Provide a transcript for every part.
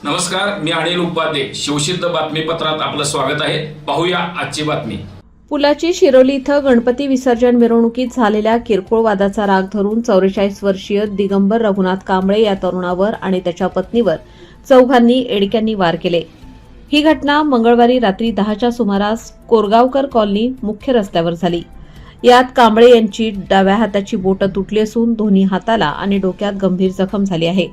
नमस्कार मी अनिल उपाध्ये. शिवसिद्ध बातमीपत्रात आपलं स्वागत आहे. पाहूया आजची बातमी. पुलाची शिरोली इथं गणपती विसर्जन मिरवणुकीत झालेल्या किरकोळ वादाचा राग धरून चौवेचाळीस वर्षीय दिगंबर रघुनाथ कांबळे या तरुणावर आणि त्याच्या पत्नीवर चौघांनी एडक्यांनी वार केले. ही घटना मंगळवारी रात्री दहाच्या सुमारास कोरगावकर कॉलनी मुख्य रस्त्यावर झाली. यात कांबळे यांची डाव्या हाताची बोटं तुटली असून दोन्ही हाताला आणि डोक्यात गंभीर जखम झाली आहे.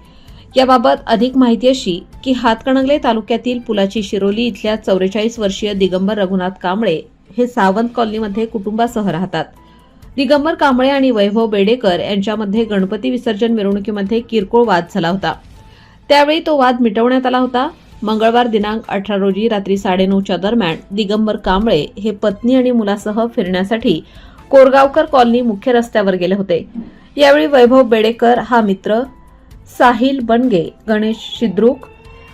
याबाबत अधिक माहिती अशी की हातकणंगले तालुक्यातील पुलाची शिरोली इथल्या चौवेचाळीस वर्षीय दिगंबर रघुनाथ कांबळे हे सावंत कॉलनीमध्ये कुटुंबासह राहतात. दिगंबर कांबळे आणि वैभव बेडेकर यांच्यामध्ये गणपती विसर्जन मिरवणुकीमध्ये किरकोळ वाद झाला होता. त्यावेळी तो वाद मिटवण्यात आला होता. मंगळवार दिनांक अठरा रोजी रात्री साडेनऊच्या दरम्यान दिगंबर कांबळे हे पत्नी आणि मुलासह फिरण्यासाठी कोरगावकर कॉलनी मुख्य रस्त्यावर गेले होते. यावेळी वैभव बेडेकर हा मित्र साहिल बनगे गणेश शिद्रुक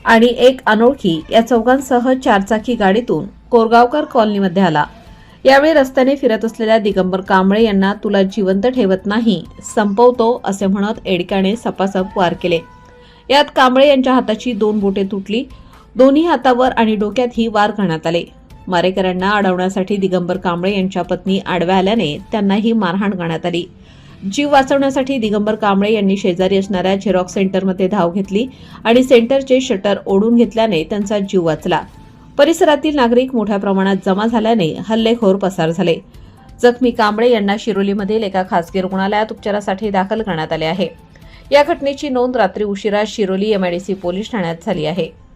आणि एक अनोळखी या चौघांसह चारचाकी गाडीतून कोरगावकर कॉलनीमध्ये आला. यावेळी रस्त्याने फिरत असलेल्या दिगंबर कांबळे यांना तुला जिवंत ठेवत नाही संपवतो असे म्हणत एडक्याने सपासप वार केले. यात कांबळे यांच्या हाताची दोन बोटे तुटली. दोन्ही हातावर आणि डोक्यातही वार करण्यात आले. मारेकऱ्यांना अडवण्यासाठी दिगंबर कांबळे यांच्या पत्नी आडव्या आल्याने त्यांनाही मारहाण करण्यात आली. जीव वाचवण्यासाठी दिगंबर कांबळे यांनी शेजारी असणाऱ्या झेरॉक्स सेंटरमध्ये धाव घेतली आणि सेंटरचे शटर ओढून घेतल्याने त्यांचा जीव वाचला. परिसरातील नागरिक मोठ्या प्रमाणात जमा झाल्याने हल्लेखोर पसार झाले. जखमी कांबळे यांना शिरोलीमधील एका खासगी रुग्णालयात उपचारासाठी दाखल करण्यात आले आहे. या घटनेची नोंद रात्री उशिरा शिरोली एमआयडीसी पोलीस ठाण्यात झाली आहे.